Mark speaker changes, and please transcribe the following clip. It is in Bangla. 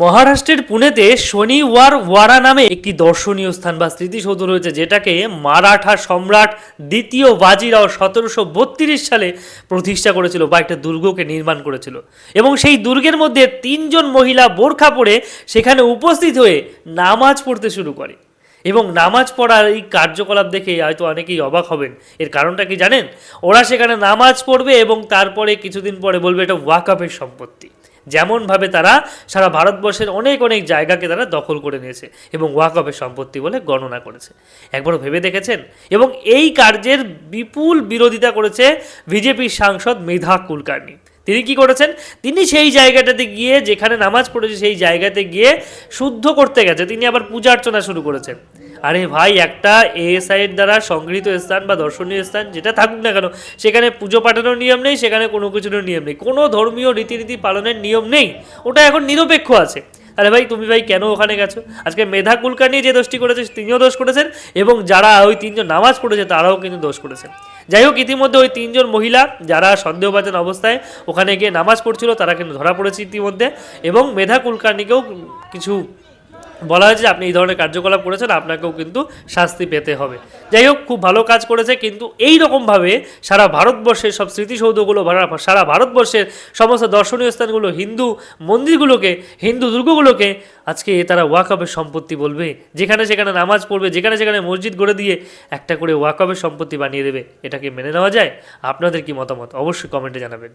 Speaker 1: মহারাষ্ট্রের পুনেতে শনিওয়ার ওয়ারা নামে একটি দর্শনীয় স্থান বা স্মৃতিসৌধ রয়েছে, যেটাকে মারাঠা সম্রাট দ্বিতীয় বাজিরাও সতেরোশো বত্রিশ সালে প্রতিষ্ঠা করেছিল বা একটা দুর্গকে নির্মাণ করেছিল। এবং সেই দুর্গের মধ্যে তিনজন মহিলা বোরখা পরে সেখানে উপস্থিত হয়ে নামাজ পড়তে শুরু করে। এবং নামাজ পড়ার এই কার্যকলাপ দেখে হয়তো অনেকেই অবাক হবেন। এর কারণটা কি জানেন? ওরা সেখানে নামাজ পড়বে এবং তারপরে কিছুদিন পরে বলবে এটা ওয়াকাপের সম্পত্তি। যেমনভাবে তারা সারা ভারতবর্ষের অনেক অনেক জায়গাকে তারা দখল করে নিয়েছে এবং ওয়াকফের সম্পত্তি বলে গণনা করেছে। একবারও ভেবে দেখেছেন? এবং এই কার্যের বিপুল বিরোধিতা করেছে বিজেপির সাংসদ মেধা কুলকার্নি। তিনি কি করেছেন? তিনি সেই জায়গাটাতে গিয়ে, যেখানে নামাজ পড়েছে সেই জায়গাতে গিয়ে শুদ্ধ করতে গেছে। তিনি আবার পূজা অর্চনা শুরু করেছেন। আরে ভাই, একটা এএসআইয়ের দ্বারা সংগৃহীত স্থান বা দর্শনীয় স্থান যেটা থাকুক না কেন, সেখানে পুজো পাঠানোর নিয়ম নেই, সেখানে কোনো কিছুর নিয়ম নেই। কোনো ধর্মীয় রীতিনীতি পালনের নিয়ম নেই, ওটা এখন নিরপেক্ষ আছে। আরে ভাই, তুমি ভাই কেন ওখানে গেছো? আজকে মেধা কুলকার্নি যে দোষটি করেছে তিনিও দোষ করেছেন, এবং যারা ওই তিনজন নামাজ পড়েছে, তারাও কিন্তু দোষ করেছেন। যাই হোক, ইতিমধ্যে ওই তিনজন মহিলা যারা সন্দেহভাজন অবস্থায় ওখানে গিয়ে নামাজ পড়ছিল, তারা কিন্তু ধরা পড়েছে ইতিমধ্যে, এবং মেধা কুলকার্নিকেও কিছু বলা হয়েছে আপনি এই ধরনের কার্যকলাপ করেছেন, আপনাকেও কিন্তু শাস্তি পেতে হবে। যাই হোক, খুব ভালো কাজ করেছে, কিন্তু এই রকমভাবে সারা ভারতবর্ষের সব স্মৃতিসৌধগুলো সারা ভারতবর্ষের সমস্ত দর্শনীয় স্থানগুলো, হিন্দু মন্দিরগুলোকে, হিন্দু দুর্গগুলোকে আজকে তারা ওয়াকফের সম্পত্তি বলবে। যেখানে সেখানে নামাজ পড়বে, যেখানে সেখানে মসজিদ গড়ে দিয়ে একটা করে ওয়াকফের সম্পত্তি বানিয়ে দেবে। এটাকে মেনে নেওয়া যায়? আপনাদের কি মতামত? অবশ্যই কমেন্টে জানাবেন।